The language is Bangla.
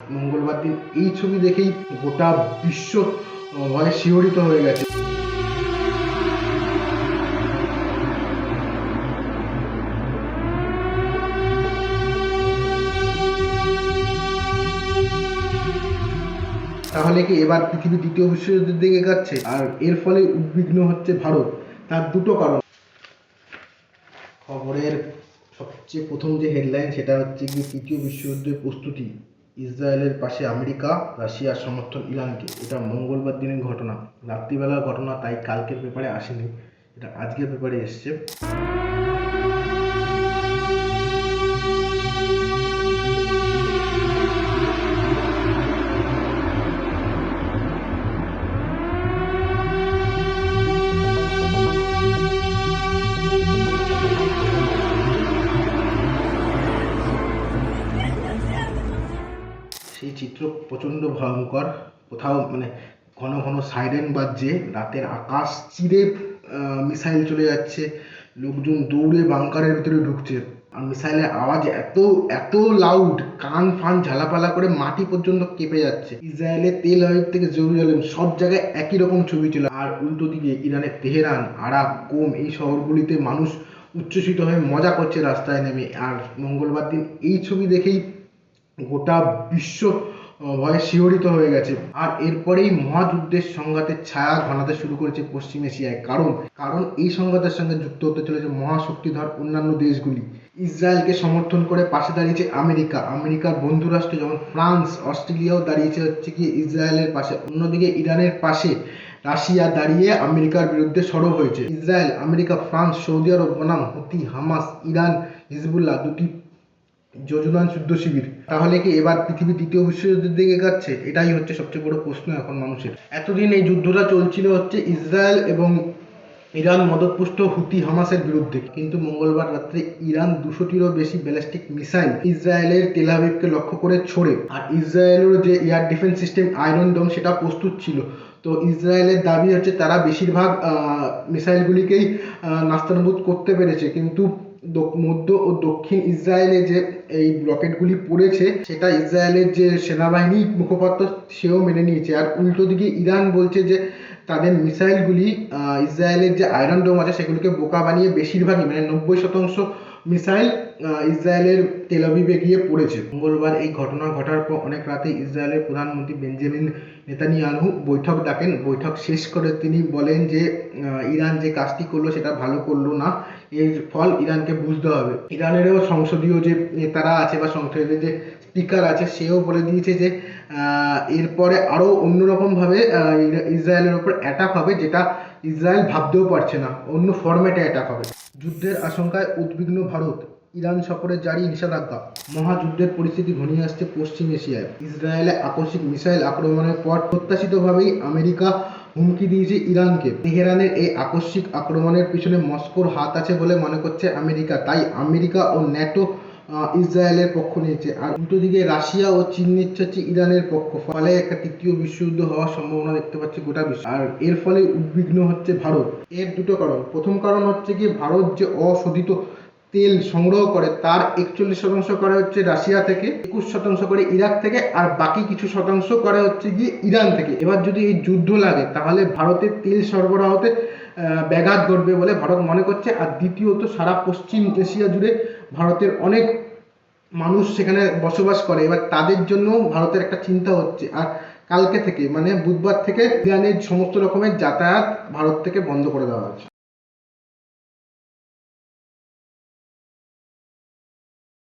মঙ্গলবার দিন এই ছবি দেখেই গোটা বিশ্ব ভয়ে শিহরিত হয়ে গেছে। তাহলে কি এবার পৃথিবী দ্বিতীয় বিশ্বযুদ্ধের দিকে এগাচ্ছে? আর এর ফলে উদ্বিগ্ন হচ্ছে ভারত। তার দুটো কারণ। খবরের সবচেয়ে প্রথম যে হেডলাইন সেটা হচ্ছে কি তৃতীয় বিশ্বযুদ্ধের প্রস্তুতি। ইসরায়েলের পাশে আমেরিকা রাশিয়ার সমর্থন ইরানকে। এটা মঙ্গলবার দিনের ঘটনা। রাত্রিবেলার ঘটনা তাই কালকের পেপারে আসেনি। এটা আজকের পেপারে এসছে। চিত্র প্রচণ্ড ভয়ঙ্কর। কোথাও মানে ঘন ঘন সাইরেন বাজছে, রাতের আকাশ চিরে মিসাইল চলে যাচ্ছে, লোকজন দৌড়ে বাংকারের ভিতরে ঢুকছে। আর মিসাইলের আওয়াজ এত এত লাউড কান ফান ঝালাপালা করে মাটি পর্যন্ত কেঁপে যাচ্ছে। ইসরায়েলের তেল আবিব থেকে জেরুজালেম সব জায়গায় একই রকম ছবি ছিল। আর উল্টো দিকে ইরানের তেহরান, আরাব, কোম এই শহরগুলিতে মানুষ উচ্ছ্বসিত হয়ে মজা করছে রাস্তায় নেমে। আর মঙ্গলবার দিন এই ছবি দেখেই গোটা বিশ্ব ভয়ে শিহরিত হয়ে গেছে। আর এরপরেই মহাযুদ্ধের সংঘাতের ছায়া ঘনাতে শুরু করেছে পশ্চিম এশিয়ায়। কারণ কারণ এই সংঘাতের সঙ্গে যুক্ত হতে চলেছে মহাশক্তিধর অন্যান্য দেশগুলি। ইসরায়েলকে সমর্থন করে পাশে দাঁড়িয়েছে আমেরিকা। আমেরিকার বন্ধু রাষ্ট্র যেমন ফ্রান্স, অস্ট্রেলিয়াও দাঁড়িয়েছে হচ্ছে কি ইসরায়েলের পাশে। অন্যদিকে ইরানের পাশে রাশিয়া দাঁড়িয়ে আমেরিকার বিরুদ্ধে সরব হয়েছে। Israel, America, France, Saudi Arab, বনাম, হুতি, হামাস, ইরান, হিজবুল্লাহ দুটি যোজনান যুদ্ধ শিবির। তাহলে কি এবার পৃথিবী দ্বিতীয় বিশ্বযুদ্ধের দিকে এগাচ্ছে? এটাই হচ্ছে সবচেয়ে বড় প্রশ্ন এখন মানুষের। এতদিন এই যুদ্ধটা চলছিল হচ্ছে ইসরায়েল এবং ইরান মদতপুষ্ট হুতি হামাসের বিরুদ্ধে। কিন্তু মঙ্গলবার রাত্রে ইরান দুশোটিরও বেশি ব্যালিস্টিক মিসাইল ইসরায়েলের তেলাভিভকে লক্ষ্য করে ছোড়ে। আর ইসরায়েলের যে air defence system Iron Dome, সেটা প্রস্তুত ছিল। তো ইসরায়েলের দাবি হচ্ছে তারা বেশিরভাগ মিসাইলগুলিকেই নাস্তানাবুদ করতে পেরেছে। কিন্তু মধ্য ও দক্ষিণ ইসরায়েলে যে এই রকেটগুলি পড়েছে, সেটা ইসরায়েলের যে সেনাবাহিনী মুখপাত্র, সেও মেনে নিয়েছে। আর উল্টো দিকে ইরান বলছে যে, তাদের মিসাইলগুলি ইসরায়েলের যে আয়রন ডোম আছে, সেগুলিকে বোকা বানিয়ে বেশিরভাগই মানে নব্বই শতাংশ মিসাইল ইসরায়েলের তেলাবিবে গিয়ে পড়েছে। মঙ্গলবার এই ঘটনা ঘটার পর অনেক রাতে ইসরায়েলের প্রধানমন্ত্রী বেঞ্জামিন নেতানিয়াহু বৈঠক ডাকেন। বৈঠক শেষ করে তিনি বলেন যে ইরান যে কাজটি করল সেটা ভালো করল না। এর ফল ইরানকে বুঝতে হবে। ইরানেরও সংসদীয় যে নেতারা আছে বা সংসদের যে স্পিকার আছে, সেও বলে দিয়েছে যে এরপরে আরও অন্যরকমভাবে ইসরায়েলের ওপর অ্যাটাক হবে, যেটা ইসরায়েল ভাবতেও পারছে না, অন্য ফরম্যাটে অ্যাটাক হবে। যুদ্ধের আশঙ্কায় উদ্বিগ্ন ভারত, ইরান সফরে জারি নিষেধাজ্ঞা। মহাযুদ্ধের পরিস্থিতি ঘনিয়ে আসছে পশ্চিম এশিয়ায়। ইসরায়েলে আকস্মিক মিসাইল আক্রমণের পর প্রত্যাশিতভাবেই আমেরিকা হুমকি দিয়েছে ইরানকে। তেহরানের এই আকস্মিক আক্রমণের পিছনে মস্কোর হাত আছে বলে মনে করছে আমেরিকা। তাই আমেরিকা ও ন্যাটো ইসরায়েলের পক্ষ নিয়েছে। আর উল্টো দিকে রাশিয়া ও চীন নিচ্ছে হচ্ছে ইরানের পক্ষ। ফলে একটা তৃতীয় বিশ্বযুদ্ধ হওয়ার সম্ভাবনা দেখতে পাচ্ছে গোটা বিশ্ব। আর এর ফলে উদ্বিগ্ন হচ্ছে ভারত। এর দুটো কারণ। প্রথম কারণ হচ্ছে কি, ভারত যে অশোধিত তেল সংগ্রহ করে, তার একচল্লিশ শতাংশ করে হচ্ছে রাশিয়া থেকে, একুশ শতাংশ করে ইরাক থেকে, আর বাকি কিছু শতাংশ করে হচ্ছে গিয়ে ইরান থেকে। এবার যদি এই যুদ্ধ লাগে, তাহলে ভারতের তেল সরবরাহতে ব্যাঘাত ঘটবে বলে ভারত মনে করছে। আর দ্বিতীয়ত, সারা পশ্চিম এশিয়া জুড়ে ভারতের অনেক মানুষ সেখানে বসবাস করে, এবার তাদের জন্য ভারতের একটা চিন্তা হচ্ছে। আর কালকে থেকে মানে বুধবার থেকে ইরানের সমস্ত রকমের যাতায়াত ভারত থেকে বন্ধ করে দেওয়া হচ্ছে